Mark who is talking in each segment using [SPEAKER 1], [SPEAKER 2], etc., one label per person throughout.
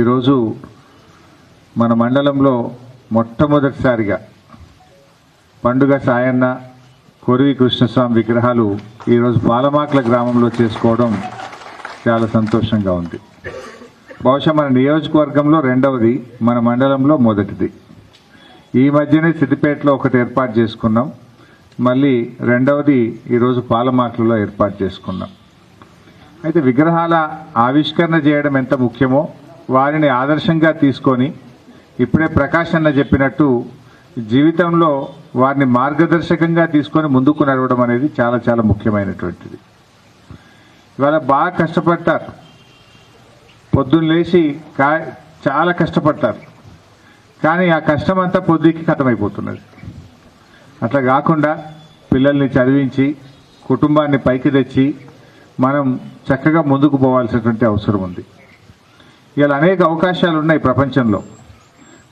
[SPEAKER 1] ఈరోజు మన మండలంలో మొట్టమొదటిసారిగా పండుగ సాయన్న కొరివి కృష్ణస్వామి విగ్రహాలు ఈరోజు పాలమాకుల గ్రామంలో చేసుకోవడం చాలా సంతోషంగా ఉంది. బహుశా మన నియోజకవర్గంలో రెండవది మన మండలంలో మొదటిది. ఈ మధ్యనే సిద్దిపేటలో ఒకటి ఏర్పాటు చేసుకున్నాం. మళ్ళీ రెండవది ఈరోజు పాలమాకులలో ఏర్పాటు చేసుకున్నాం. అయితే విగ్రహాల ఆవిష్కరణ చేయడం ఎంత ముఖ్యమో వారిని ఆదర్శంగా తీసుకొని ఇప్పుడే ప్రకాశన్న అన్న చెప్పినట్టు జీవితంలో వారిని మార్గదర్శకంగా తీసుకొని ముందుకు నడవడం అనేది చాలా చాలా ముఖ్యమైనటువంటిది. ఇవాళ బాగా కష్టపడతారు. పొద్దున్న లేచి కా చాలా కష్టపడతారు. కానీ ఆ కష్టం అంతా పొద్దుకి కథమైపోతున్నది. అట్లా కాకుండా పిల్లల్ని చదివించి కుటుంబాన్ని పైకి తెచ్చి మనం చక్కగా ముందుకు పోవాల్సినటువంటి అవసరం ఉంది. ఇలా అనేక అవకాశాలు ఉన్నాయి ప్రపంచంలో.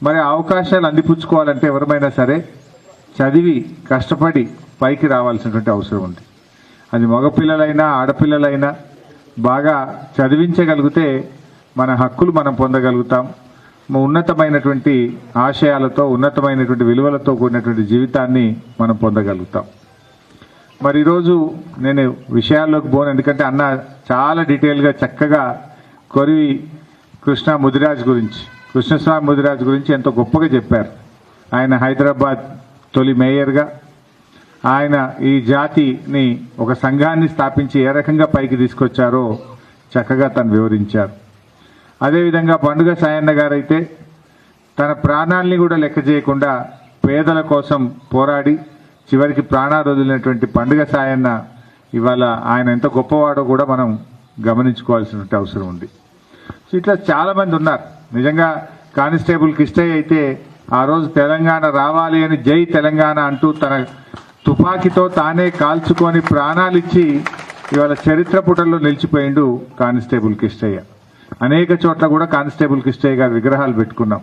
[SPEAKER 1] మరి ఆ అవకాశాలు అందిపుచ్చుకోవాలంటే ఎవరమైనా సరే చదివి కష్టపడి పైకి రావాల్సినటువంటి అవసరం ఉంది. అది మగపిల్లలైనా ఆడపిల్లలైనా బాగా చదివించగలిగితే మన హక్కులు మనం పొందగలుగుతాం. ఉన్నతమైనటువంటి ఆశయాలతో ఉన్నతమైనటువంటి విలువలతో కూడినటువంటి జీవితాన్ని మనం పొందగలుగుతాం. మరి ఈరోజు నేను విషయాల్లోకి పోను ఎందుకంటే అన్న చాలా డీటెయిల్గా చక్కగా కొరివి కృష్ణ ముదిరాజ్ గురించి. కృష్ణస్వామి ముదిరాజ్ గురించి ఎంతో గొప్పగా చెప్పారు. ఆయన హైదరాబాద్ తొలి మేయర్గా. ఆయన ఈ జాతిని ఒక సంఘాన్ని స్థాపించి ఏ రకంగా పైకి తీసుకొచ్చారో చక్కగా తను వివరించారు. అదేవిధంగా పండుగ సాయన్న గారైతే తన ప్రాణాల్ని కూడా లెక్క చేయకుండా పేదల కోసం పోరాడి చివరికి ప్రాణాలు వదిలినటువంటి పండుగ సాయన్న ఇవాళ ఆయన ఎంత గొప్పవాడో కూడా మనం గమనించుకోవాల్సినటువంటి అవసరం ఉంది. ఇట్లా చాలా మంది ఉన్నారు. నిజంగా కానిస్టేబుల్ కిష్టయ్య అయితే ఆ రోజు తెలంగాణ రావాలి అని జై తెలంగాణ అంటూ తన తుపాకీతో తానే కాల్చుకొని ప్రాణాలిచ్చి ఇవాళ చరిత్ర పుటల్లో నిలిచిపోయిండు కానిస్టేబుల్ కిష్టయ్య. అనేక చోట్ల కూడా కానిస్టేబుల్ కిష్టయ్య గారి విగ్రహాలు పెట్టుకున్నాం.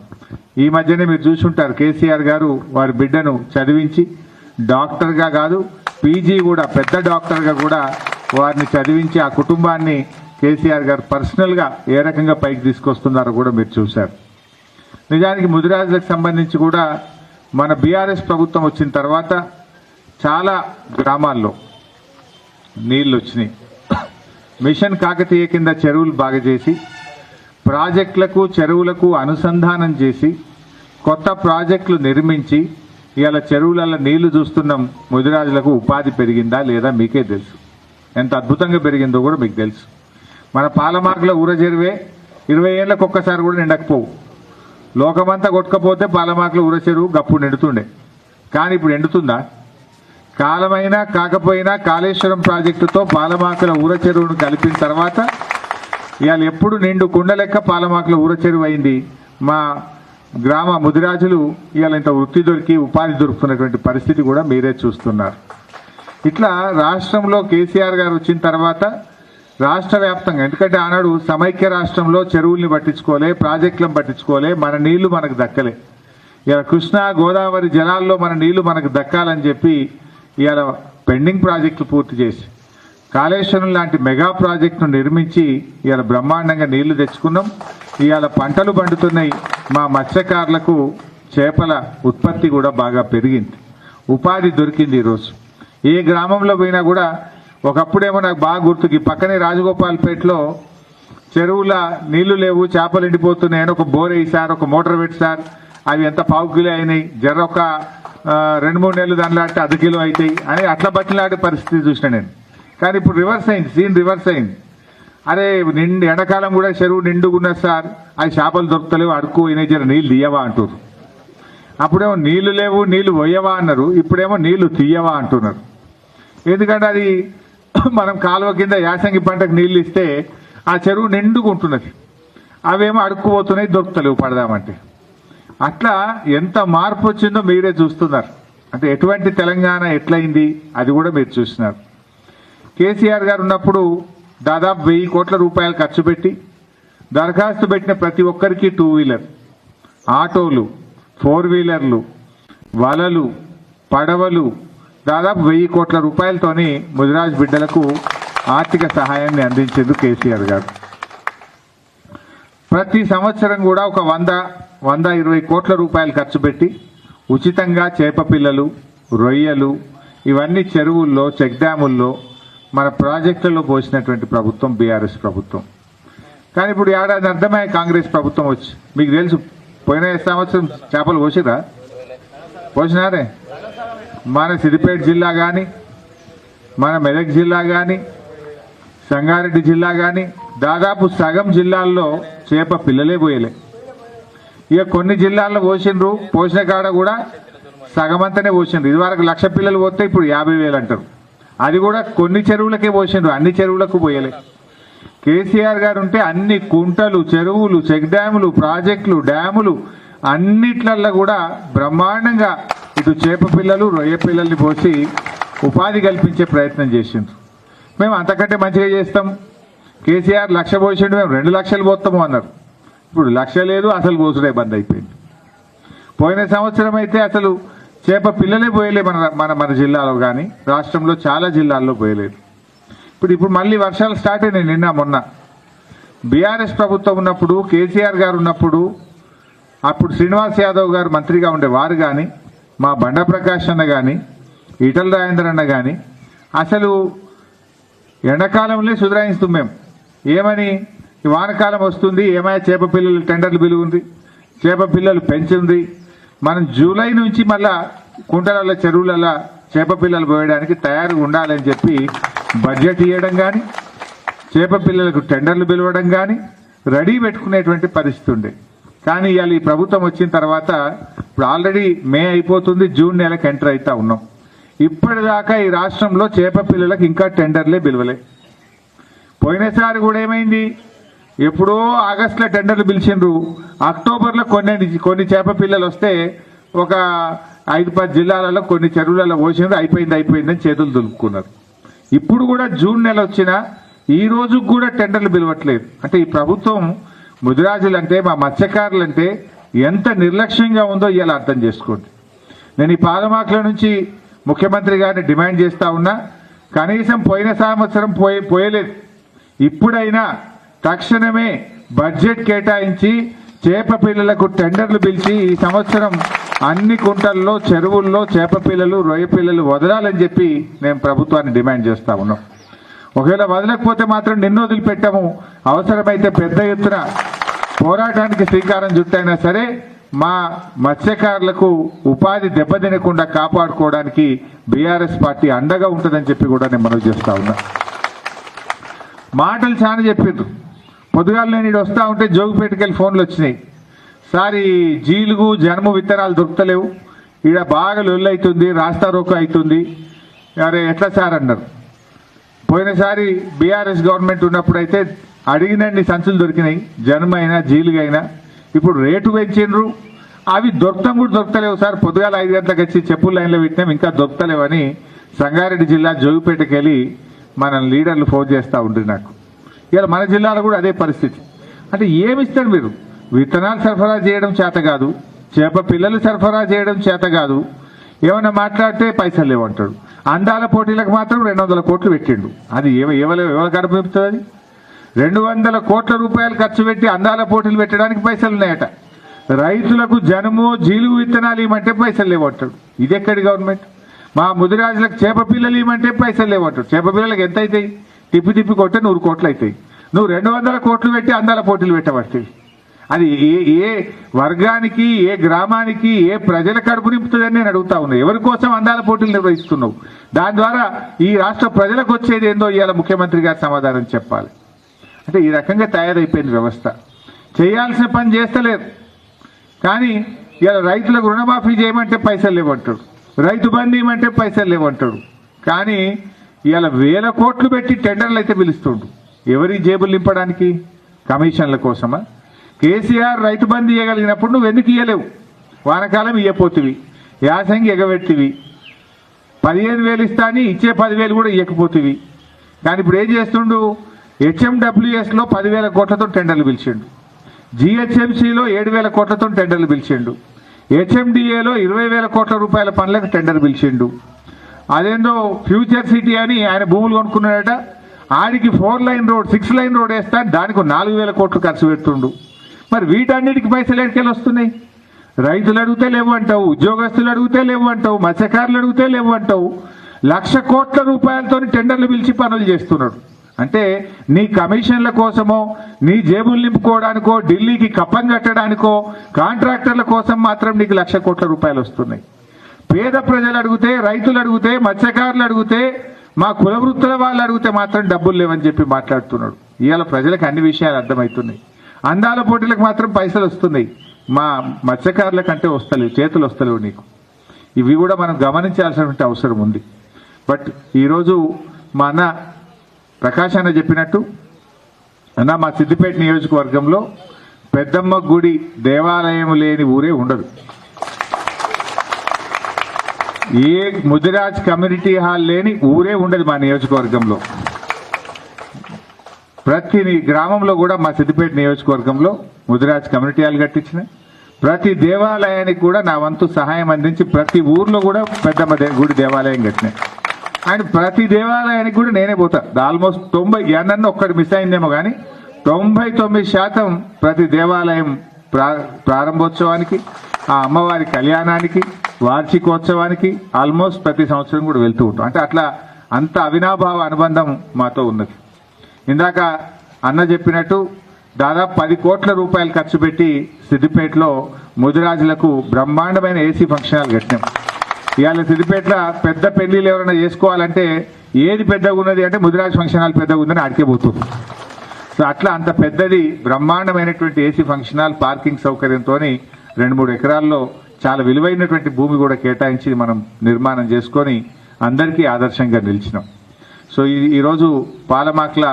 [SPEAKER 1] ఈ మధ్యనే మీరు చూసుంటారు కేసీఆర్ గారు వారి బిడ్డను చదివించి డాక్టర్గా కాదు పీజీ కూడా పెద్ద డాక్టర్గా కూడా వారిని చదివించి ఆ కుటుంబాన్ని కేసీఆర్ గారు పర్సనల్గా ఏ రకంగా పైకి తీసుకొస్తున్నారో కూడా మీరు చూశారు. నిజానికి ముదిరాజులకు సంబంధించి కూడా మన బీఆర్ఎస్ ప్రభుత్వం వచ్చిన తర్వాత చాలా గ్రామాల్లో నీళ్ళు వచ్చినాయి. మిషన్ కాకతీయ కింద చెరువులు బాగా చేసి ప్రాజెక్టులకు చెరువులకు అనుసంధానం చేసి కొత్త ప్రాజెక్టులు నిర్మించి ఇవాళ చెరువులలో నీళ్ళు చూస్తున్నాం ముదిరాజులకు ఉపాధి పెరిగిందా లేదా మీకే తెలుసు. ఎంత అద్భుతంగా పెరిగిందో కూడా మీకు తెలుసు. మన పాలమార్కుల ఊర చెరువే ఇరవై ఏళ్ళకు ఒక్కసారి కూడా నిండకపోవు. లోకమంతా కొట్టుకపోతే పాలమాకుల ఊర చెరువు గప్పుడు నిండుతుండే. కానీ ఇప్పుడు ఎండుతుందా? కాలమైనా కాకపోయినా కాళేశ్వరం ప్రాజెక్టుతో పాలమాకుల ఊర చెరువును కలిపిన తర్వాత ఇవాళ ఎప్పుడు నిండు కుండ లెక్క పాలమాకుల ఊర చెరువు అయింది? మా గ్రామ ముదిరాజులు ఇవాళ ఇంత వృత్తి దొరికి ఉపాధి దొరుకుతున్నటువంటి పరిస్థితి కూడా మీరే చూస్తున్నారు. ఇట్లా రాష్ట్రంలో కేసీఆర్ గారు వచ్చిన తర్వాత రాష్ట్ర వ్యాప్తంగా ఎందుకంటే ఆనాడు సమైక్య రాష్ట్రంలో చెరువుల్ని పట్టించుకోలే ప్రాజెక్టులను పట్టించుకోలే మన నీళ్ళు మనకు దక్కలే. ఇలా కృష్ణా గోదావరి జలాల్లో మన నీళ్ళు మనకు దక్కాలని చెప్పి ఇవాళ పెండింగ్ ప్రాజెక్టులు పూర్తి చేసి కాళేశ్వరం లాంటి మెగా ప్రాజెక్టును నిర్మించి ఇవాళ బ్రహ్మాండంగా నీళ్ళు తెచ్చుకున్నాం. ఇవాళ పంటలు పండుతున్నాయి. మా మత్స్యకారులకు చేపల ఉత్పత్తి కూడా బాగా పెరిగింది. ఉపాధి దొరికింది ఈరోజు. ఏ గ్రామంలో పోయినా కూడా ఒకప్పుడేమో నాకు బాగా గుర్తుకి ఈ పక్కనే రాజగోపాల్పేటలో చెరువుల నీళ్ళు లేవు చేపలు ఎండిపోతున్నాయి అని ఒక బోర్ సార్ ఒక మోటార్ పెట్టి సార్ అవి ఎంత పావు కిలో అయినాయి జర ఒక రెండు మూడు నెలలు దాని లాంటి అర్ధ కిలో అవుతాయి అని అట్లా బట్టిలాంటి పరిస్థితి చూసిన నేను. కానీ ఇప్పుడు రివర్స్ అయింది సీన్ రివర్స్ అయింది. అరే నిండు ఎండాకాలం కూడా చెరువు నిండుగున్నది సార్ అది చేపలు దొరుకుతలేవు అడుక్కు అయినాయి జర నీళ్ళు తీయవా అంటారు అప్పుడేమో నీళ్ళు లేవు నీళ్ళు పోయవా అన్నారు ఇప్పుడేమో నీళ్ళు తీయవా అంటున్నారు. ఎందుకంటే అది మనం కాలువ కింద యాసంగి పంటకు నీళ్ళు ఇస్తే ఆ చెరువు నిండుకుంటున్నది అవేమో అడుక్కుపోతున్నాయి దొరుకుతలేవు పడదామంటే. అట్లా ఎంత మార్పు వచ్చిందో మీరే చూస్తున్నారు. అంటే ఎటువంటి తెలంగాణ ఎట్లయింది అది కూడా మీరు చూస్తున్నారు. కేసీఆర్ గారు ఉన్నప్పుడు దాదాపు వెయ్యి కోట్ల రూపాయలు ఖర్చు పెట్టి దరఖాస్తు పెట్టిన ప్రతి ఒక్కరికి టూ వీలర్. ఆటోలు ఫోర్ వీలర్లు వలలు పడవలు దాదాపు వెయ్యి కోట్ల రూపాయలతోని ముదిరాజ్ బిడ్డలకు ఆర్థిక సహాయాన్ని అందించేందుకు కేసీఆర్ గారు. ప్రతి సంవత్సరం కూడా ఒక వంద వంద ఇరవై కోట్ల రూపాయలు ఖర్చు పెట్టి ఉచితంగా చేప పిల్లలు రొయ్యలు ఇవన్నీ చెరువుల్లో చెక్ డ్యాముల్లో మన ప్రాజెక్టుల్లో పోసినటువంటి ప్రభుత్వం బీఆర్ఎస్ ప్రభుత్వం. కానీ ఇప్పుడు ఏడాది అర్థమై కాంగ్రెస్ ప్రభుత్వం వచ్చి మీకు తెలుసు పోయిన సంవత్సరం చేపలు పోసిరా పోసినారే మన సిద్దిపేట జిల్లా కానీ మన మెదక్ జిల్లా కానీ సంగారెడ్డి జిల్లా కానీ దాదాపు సగం జిల్లాల్లో చేప పిల్లలే పోయలే. ఇక కొన్ని జిల్లాల్లో పోసిండ్రు పోసిన కాడ కూడా సగం అంతనే పోసిండ్రు. ఇదివరకు లక్ష పిల్లలు పోతే ఇప్పుడు యాభై వేలు అంటారు. అది కూడా కొన్ని చెరువులకే పోసిండ్రు అన్ని చెరువులకు పోయలే. కేసీఆర్ గారు ఉంటే అన్ని కుంటలు చెరువులు చెక్ డ్యాములు ప్రాజెక్టులు డ్యాములు అన్నిట్లల్లో కూడా బ్రహ్మాండంగా ఇటు చేప పిల్లలు రొయ్య పిల్లల్ని పోసి ఉపాధి కల్పించే ప్రయత్నం చేసిండ్రు. మేము అంతకంటే మంచిగా చేస్తాం. కేసీఆర్ లక్ష పోసిండు మేము రెండు లక్షలు పోతాము అన్నారు. ఇప్పుడు లక్ష లేదు అసలు పోసుడే బంద్ అయిపోయింది. పోయిన సంవత్సరం అయితే అసలు చేప పిల్లలే పోయలే మన మన మన జిల్లాలో కానీ రాష్ట్రంలో చాలా జిల్లాల్లో పోయలేదు. ఇప్పుడు ఇప్పుడు మళ్ళీ వర్షాలు స్టార్ట్ అయినాయి నిన్న మొన్న. బీఆర్ఎస్ ప్రభుత్వం ఉన్నప్పుడు కేసీఆర్ గారు ఉన్నప్పుడు అప్పుడు శ్రీనివాస్ యాదవ్ గారు మంత్రిగా ఉండే వారు కానీ మా బండ ప్రకాష్ అన్న కానీ ఈటల రాజేంద్ర అన్న కానీ అసలు ఎండాకాలంలో సుధరాయిస్తాం మేము ఏమని? వానకాలం వస్తుంది ఏమైనా చేప పిల్లలు టెండర్లు పిలుగుంది చేప పిల్లలు పెంచుంది. మనం జూలై నుంచి మళ్ళా కుంటలలో చెరువులలో చేప పిల్లలు పోయడానికి తయారుగా ఉండాలని చెప్పి బడ్జెట్ ఇవ్వడం కానీ చేప పిల్లలకు టెండర్లు పిలవడం కానీ రెడీ పెట్టుకునేటువంటి పరిస్థితి ఉండే. కానీ ఇవాళ ఈ ప్రభుత్వం వచ్చిన తర్వాత ఇప్పుడు ఆల్రెడీ మే అయిపోతుంది జూన్ నెలకు ఎంటర్ అవుతా ఉన్నాం. ఇప్పటిదాకా ఈ రాష్ట్రంలో చేప పిల్లలకు ఇంకా టెండర్లే పిలవలే. పోయినసారి కూడా ఏమైంది? ఎప్పుడో ఆగస్టులో టెండర్లు పిలిచిండ్రు. అక్టోబర్లో కొన్ని కొన్ని చేప పిల్లలు వస్తే ఒక ఐదు పది జిల్లాలలో కొన్ని చెరువులలో పోసిండ్రు అయిపోయింది అయిపోయిందని చేతులు దులుపుకున్నారు. ఇప్పుడు కూడా జూన్ నెల వచ్చినా ఈ రోజు కూడా టెండర్లు పిలవట్లేదు. అంటే ఈ ప్రభుత్వం ముదిరాజులంటే మా మత్స్యకారులంటే ఎంత నిర్లక్ష్యంగా ఉందో ఇవాళ అర్థం చేసుకోండి. నేను ఈ పాలమాకుల నుంచి ముఖ్యమంత్రి గారిని డిమాండ్ చేస్తా ఉన్నా కనీసం పోయిన సంవత్సరం పోయి పోయలేదు. ఇప్పుడైనా తక్షణమే బడ్జెట్ కేటాయించి చేప పిల్లలకు టెండర్లు పిలిచి ఈ సంవత్సరం అన్ని కుంటల్లో చెరువుల్లో చేప పిల్లలు రొయ్య పిల్లలు వదలాలని చెప్పి నేను ప్రభుత్వాన్ని డిమాండ్ చేస్తా ఉన్నాం. ఒకవేళ వదలకపోతే మాత్రం నిన్ను వదిలిపెట్టాము. అవసరమైతే పెద్ద ఎత్తున పోరాటానికి శ్రీకారం చుట్టైనా సరే మా మత్స్యకారులకు ఉపాధి దెబ్బతినకుండా కాపాడుకోవడానికి బీఆర్ఎస్ పార్టీ అండగా ఉంటుందని చెప్పి కూడా నేను మనవి చేస్తా ఉన్నా. మాటలు చాలా చెప్పిండ్రు పొద్దుగాల నేను ఇటు ఉంటే జోగిపేటకి వెళ్ళి ఫోన్లు వచ్చినాయి. సార్ ఈ జీలుగు జనము విత్తనాలు దొరుకుతలేవు. ఈడ బాగా లొల్లు అవుతుంది రాస్తా రోకో అవుతుంది అరే ఎట్లా సార్ అన్నారు. పోయినసారి బీఆర్ఎస్ గవర్నమెంట్ ఉన్నప్పుడు అయితే అడిగినండి సంచులు దొరికినాయి. జనమైనా జీలుగైనా. ఇప్పుడు రేటు పెంచిండ్రు అవి దొరకడం కూడా దొరకలేవు సార్. పొద్దుగాల ఐదు గంటలకు వచ్చి చెప్పు లైన్లో పెట్టినాం. ఇంకా దొరకలేవని సంగారెడ్డి జిల్లా జోగిపేటకి వెళ్ళి మన లీడర్లు ఫోన్ చేస్తూ ఉంటుంది నాకు. ఇలా మన జిల్లాలో కూడా అదే పరిస్థితి. అంటే ఏమిస్తారు మీరు? విత్తనాలు సరఫరా చేయడం చేత కాదు. చేప పిల్లలు సరఫరా చేయడం చేత కాదు. ఏమైనా మాట్లాడితే పైసలు లేవంటాడు. అందాల పోటీలకు మాత్రం రెండు వందల కోట్లు పెట్టిండు. అది ఏమ ఎవరు ఎవరు కడుపుతుంది అది? రెండు వందల కోట్ల రూపాయలు ఖర్చు పెట్టి అందాల పోటీలు పెట్టడానికి పైసలు ఉన్నాయట. రైతులకు జనము జీలుగు విత్తనాలు ఇవ్వమంటే పైసలు లేవట్టాడు ఇది ఎక్కడి గవర్నమెంట్? మా ముదిరాజులకు చేప పిల్లలు ఇవ్వమంటే పైసలు లేవట్టాడు చేప పిల్లలకు ఎంత అవుతాయి? తిప్పి తిప్పి కొట్టే నూరు కోట్లు అవుతాయి. నువ్వు రెండు వందల కోట్లు పెట్టి అందాల పోటీలు పెట్టబడతాయి అది ఏ ఏ వర్గానికి ఏ గ్రామానికి ఏ ప్రజల కడుపు నింపుతుందని నేను అడుగుతా ఉన్నా. ఎవరి కోసం అందాల పోటీలు నిర్వహిస్తున్నావు? దాని ద్వారా ఈ రాష్ట్ర ప్రజలకు వచ్చేది ఏందో ఇవాళ ముఖ్యమంత్రి గారు సమాధానం చెప్పాలి. అంటే ఈ రకంగా తయారైపోయింది వ్యవస్థ. చేయాల్సిన పని చేస్తలేరు. కానీ ఇవాళ రైతులకు రుణమాఫీ చేయమంటే పైసలు లేవంటాడు. రైతు బంధు ఇవ్వమంటే పైసలు లేవంటాడు. కానీ ఇవాళ వేల కోట్లు పెట్టి టెండర్లు అయితే పిలుస్తుండు. ఎవరి జేబులు నింపడానికి? కమిషన్ల కోసమా? కేసీఆర్ రైతు బంధు ఇవ్వగలిగినప్పుడు నువ్వు ఎందుకు ఇవ్వలేవు వానకాలం ఇవ్వపోతువి యాసంగి ఎగబెట్టివి. పదిహేను వేలు ఇస్తా అని ఇచ్చే పదివేలు కూడా ఇవ్వకపోతుంది కానీ ఇప్పుడు ఏం చేస్తుండు? హెచ్ఎండబ్ల్యూఎస్లో పదివేల కోట్లతో టెండర్లు పిలిచిండు. జిహెచ్ఎంసీలో ఏడు వేల కోట్లతో టెండర్లు పిలిచిండు. హెచ్ఎండిఏలో ఇరవై వేల కోట్ల రూపాయల పనులకు టెండర్ పిలిచిండు. అదేందో ఫ్యూచర్ సిటీ అని ఆయన భూములు కొనుక్కున్నాడట. ఆడికి four lane road six lane road వేస్తా దానికి నాలుగు వేల కోట్లు ఖర్చు పెడుతుండు. మరి వీటన్నిటికి పైసలు ఎక్కడికి వస్తున్నాయి? రైతులు అడిగితే లేవు అంటావు ఉద్యోగస్తులు అడిగితే లేవు అంటావు మత్స్యకారులు అడిగితే లేవు అంటావు లక్ష కోట్ల రూపాయలతో టెండర్లు పిలిచి పనులు చేస్తున్నాడు. అంటే నీ కమిషన్ల కోసమో నీ జేబులు నింపుకోవడానికో ఢిల్లీకి కప్పం కట్టడానికో కాంట్రాక్టర్ల కోసం మాత్రం నీకు లక్ష కోట్ల రూపాయలు వస్తున్నాయి. పేద ప్రజలు అడిగితే రైతులు అడిగితే మత్స్యకారులు అడిగితే మా కుల వృత్తుల వాళ్ళు అడిగితే మాత్రం డబ్బులు లేవని చెప్పి మాట్లాడుతున్నాడు. ఇవాళ ప్రజలకు అన్ని విషయాలు అర్థమవుతున్నాయి. అందాల పోటీలకు మాత్రం పైసలు వస్తున్నాయి. మా మత్స్యకారుల కంటే వస్తలేవు చేతులు వస్తలేవు నీకు. ఇవి కూడా మనం గమనించాల్సినటువంటి అవసరం ఉంది. బట్ ఈరోజు మా అన్న ప్రకాష్ అన్న చెప్పినట్టు అన్న మా సిద్దిపేట నియోజకవర్గంలో పెద్దమ్మ గుడి దేవాలయం లేని ఊరే ఉండదు. ఏ ముదిరాజ్ కమ్యూనిటీ హాల్ లేని ఊరే ఉండదు మా నియోజకవర్గంలో. ప్రతి గ్రామంలో కూడా మా సిద్దిపేట నియోజకవర్గంలో ముదిరాజ్ కమ్యూనిటీ హాల్ కట్టించిన. ప్రతి దేవాలయానికి కూడా నా వంతు సహాయం అందించి ప్రతి ఊర్లో కూడా పెద్దమ్మ గుడి దేవాలయం కట్టిన. అండ్ ప్రతి దేవాలయానికి కూడా నేనే పోతా. ఆల్మోస్ట్ తొంభై ఎన్నన్న ఒక్కటి మిస్ అయిందేమో కానీ తొంభై తొమ్మిది శాతం ప్రతి దేవాలయం ప్రారంభోత్సవానికి ఆ అమ్మవారి కళ్యాణానికి వార్షికోత్సవానికి ఆల్మోస్ట్ ప్రతి సంవత్సరం కూడా వెళ్తూ ఉంటాం. అంటే అట్లా అంత అవినాభావ అనుబంధం మాతో ఉన్నది. ఇందాక అన్న చెప్పినట్టు దాదాపు పది కోట్ల రూపాయలు ఖర్చు పెట్టి సిద్దిపేటలో ముదిరాజులకు బ్రహ్మాండమైన ఏసీ ఫంక్షన్ హాల్ కట్టినాం. ఇవాళ సిద్దిపేటలో పెద్ద పెళ్ళిలు ఎవరైనా చేసుకోవాలంటే ఏది పెద్దగా ఉన్నది అంటే ముదిరాజ్ ఫంక్షన్ హాల్ పెద్దగా ఉందని అడిగే పోతుంది సో అట్లా అంత పెద్దది బ్రహ్మాండమైనటువంటి ఏసీ ఫంక్షన్ హాల్ పార్కింగ్ సౌకర్యంతో రెండు మూడు ఎకరాల్లో చాలా విలువైనటువంటి భూమి కూడా కేటాయించి మనం నిర్మాణం చేసుకొని అందరికీ ఆదర్శంగా నిలిచినాం. సో ఈ ఈరోజు పాలమాక్ల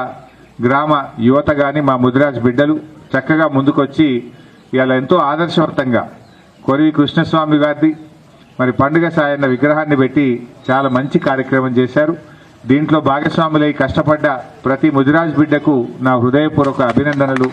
[SPEAKER 1] గ్రామ యువత కానీ మా ముదిరాజ్ బిడ్డలు చక్కగా ముందుకొచ్చి ఇలా ఎంతో ఆదర్శవంతంగా కొరివి కృష్ణస్వామి గారిది మరి పండుగ సాయన్న విగ్రహాన్ని పెట్టి చాలా మంచి కార్యక్రమం చేశారు. దీంట్లో భాగస్వాములై కష్టపడ్డ ప్రతి ముదిరాజ్ బిడ్డకు నా హృదయపూర్వక అభినందనలు.